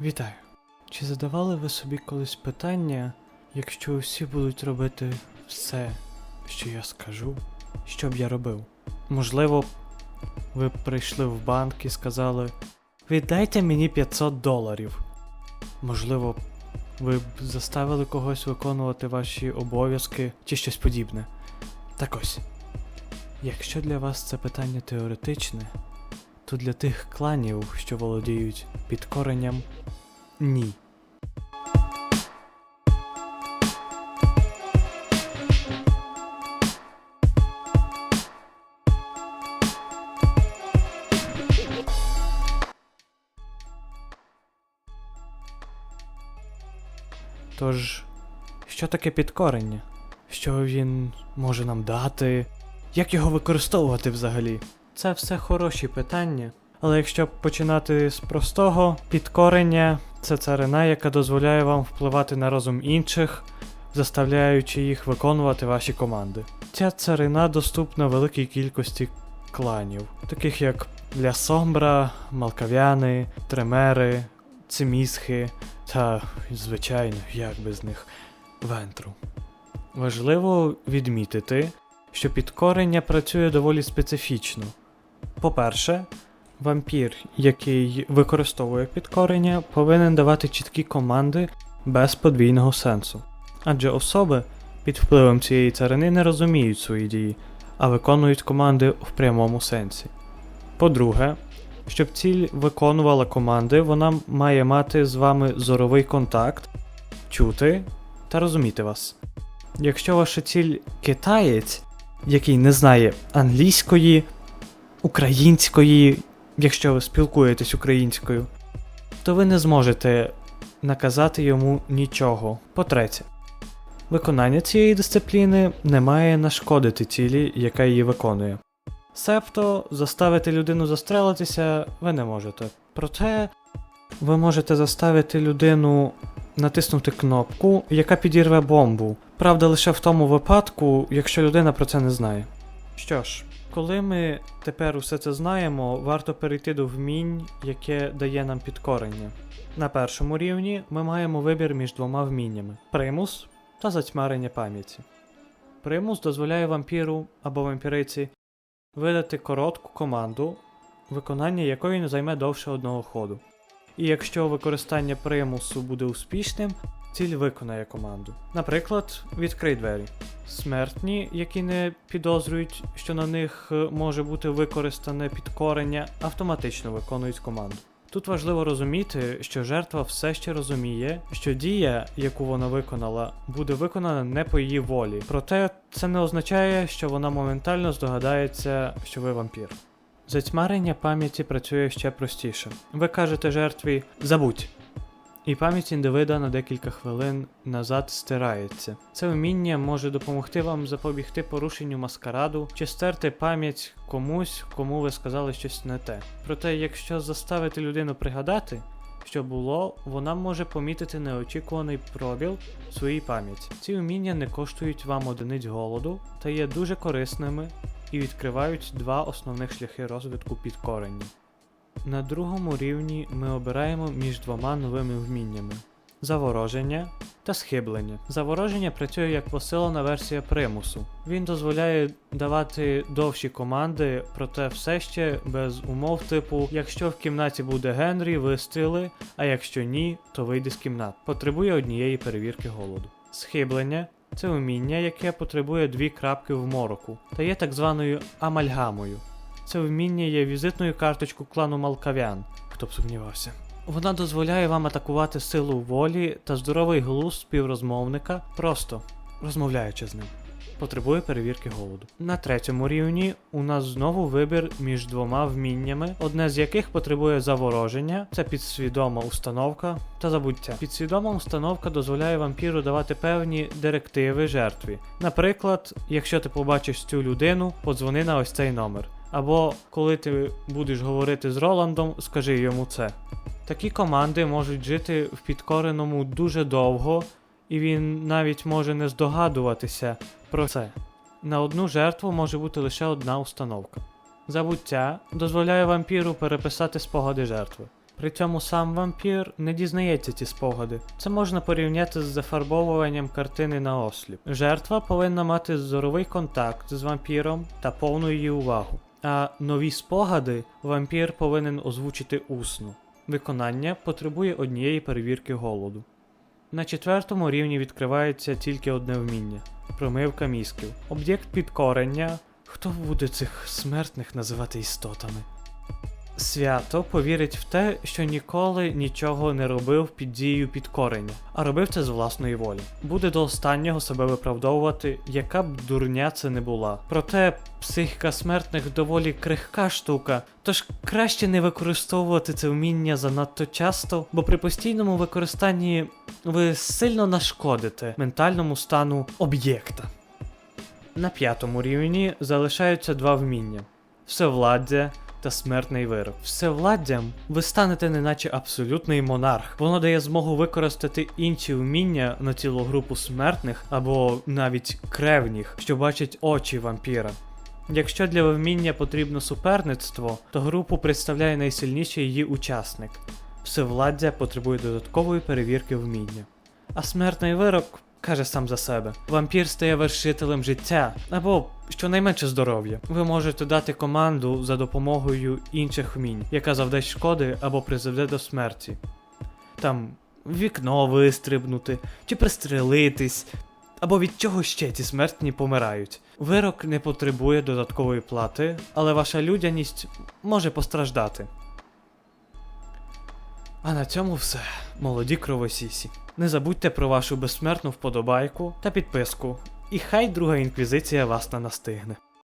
Вітаю. Чи задавали ви собі колись питання, якщо усі будуть робити все, що я скажу, що б я робив? Можливо, ви прийшли в банк і сказали: Віддайте мені 500 доларів. Можливо, ви б заставили когось виконувати ваші обов'язки чи щось подібне. Так ось. Якщо для вас це питання теоретичне, то для тих кланів, що володіють підкоренням, ні. Тож, що таке підкорення? Що він може нам дати? Як його використовувати взагалі? Це все хороші питання. Але якщо починати з простого, підкорення це царина, яка дозволяє вам впливати на розум інших, заставляючи їх виконувати ваші команди. Ця царина доступна великій кількості кланів, таких як Лясомбра, Малкавяни, Тремери, Цимісхи та, звичайно, як без них, Вентру. Важливо відмітити, що підкорення працює доволі специфічно. По-перше, вампір, який використовує підкорення, повинен давати чіткі команди без подвійного сенсу. Адже особи під впливом цієї царини не розуміють свої дії, а виконують команди в прямому сенсі. По-друге, щоб ціль виконувала команди, вона має мати з вами зоровий контакт, чути та розуміти вас. Якщо ваша ціль китаєць, який не знає англійської, української, якщо ви спілкуєтесь українською, то ви не зможете наказати йому нічого. По-третє, виконання цієї дисципліни не має нашкодити цілі, яка її виконує. Себто заставити людину застрелитися ви не можете. Проте ви можете заставити людину натиснути кнопку, яка підірве бомбу. Правда, лише в тому випадку, якщо людина про це не знає. Що ж, коли ми тепер усе це знаємо, варто перейти до вмінь, яке дає нам підкорення. На першому рівні ми маємо вибір між двома вміннями: примус та затьмарення пам'яті. Примус дозволяє вампіру або вампіриці видати коротку команду, виконання якої не займе довше одного ходу. І якщо використання примусу буде успішним, ціль виконає команду. Наприклад, відкрий двері. Смертні, які не підозрюють, що на них е, може бути використане підкорення, автоматично виконують команду. Тут важливо розуміти, що жертва все ще розуміє, що дія, яку вона виконала, буде виконана не по її волі. Проте це не означає, що вона моментально здогадається, що ви вампір. Затьмарення пам'яті працює ще простіше. Ви кажете жертві забудь. І пам'ять індивида на декілька хвилин назад стирається. Це вміння може допомогти вам запобігти порушенню маскараду чи стерти пам'ять комусь, кому ви сказали щось не те. Проте, якщо заставити людину пригадати, що було, вона може помітити неочікуваний пробіл своїй пам'яті. Ці вміння не коштують вам одиниць голоду та є дуже корисними і відкривають два основних шляхи розвитку підкорення. На другому рівні ми обираємо між двома новими вміннями: завороження та схиблення. Завороження працює як посилена версія примусу. Він дозволяє давати довші команди, проте все ще без умов типу: якщо в кімнаті буде Генрі, вистріли, а якщо ні, то вийди з кімнат. Потребує однієї перевірки голоду. Схиблення це вміння, яке потребує дві крапки в мороку, та є так званою амальгамою. Це вміння є візитною карточкою клану Малкавян, хто б сумнівався. Вона дозволяє вам атакувати силу волі та здоровий глузд співрозмовника, просто розмовляючи з ним. Потребує перевірки голоду. На третьому рівні у нас знову вибір між двома вміннями, одне з яких потребує завороження, це підсвідома установка та забуття. Підсвідома установка дозволяє вампіру давати певні директиви жертві. Наприклад, якщо ти побачиш цю людину, подзвони на ось цей номер. Або коли ти будеш говорити з Роландом, скажи йому це. Такі команди можуть жити в підкореному дуже довго, і він навіть може не здогадуватися про це. На одну жертву може бути лише одна установка. Забуття дозволяє вампіру переписати спогади жертви. При цьому сам вампір не дізнається ці спогади. Це можна порівняти з зафарбовуванням картини на осліп. Жертва повинна мати зоровий контакт з вампіром та повну її увагу. А нові спогади вампір повинен озвучити усно. Виконання потребує однієї перевірки голоду. На четвертому рівні відкривається тільки одне вміння промивка мізків. Об'єкт підкорення. Хто буде цих смертних називати істотами? Свято повірить в те, що ніколи нічого не робив під дією підкорення, а робив це з власної волі. Буде до останнього себе виправдовувати, яка б дурня це не була. Проте психіка смертних доволі крихка штука, тож краще не використовувати це вміння занадто часто, бо при постійному використанні ви сильно нашкодите ментальному стану об'єкта. На п'ятому рівні залишаються два вміння: всевладдя та смертний вирок. Всевладдям ви станете неначе абсолютний монарх. Воно дає змогу використати інші вміння на цілу групу смертних або навіть кревніх, що бачать очі вампіра. Якщо для вміння потрібно суперництво, то групу представляє найсильніший її учасник. Всевладдя потребує додаткової перевірки вміння. А смертний вирок каже сам за себе: вампір стає вершителем життя або щонайменше здоров'я. Ви можете дати команду за допомогою інших вмінь, яка завдасть шкоди або призведе до смерті. Там вікно вистрибнути, чи пристрелитись, або від чого ще ці смертні помирають. Вирок не потребує додаткової плати, але ваша людяність може постраждати. А на цьому все, молоді кровосісі. Не забудьте про вашу безсмертну вподобайку та підписку, і хай друга інквізиція вас не настигне.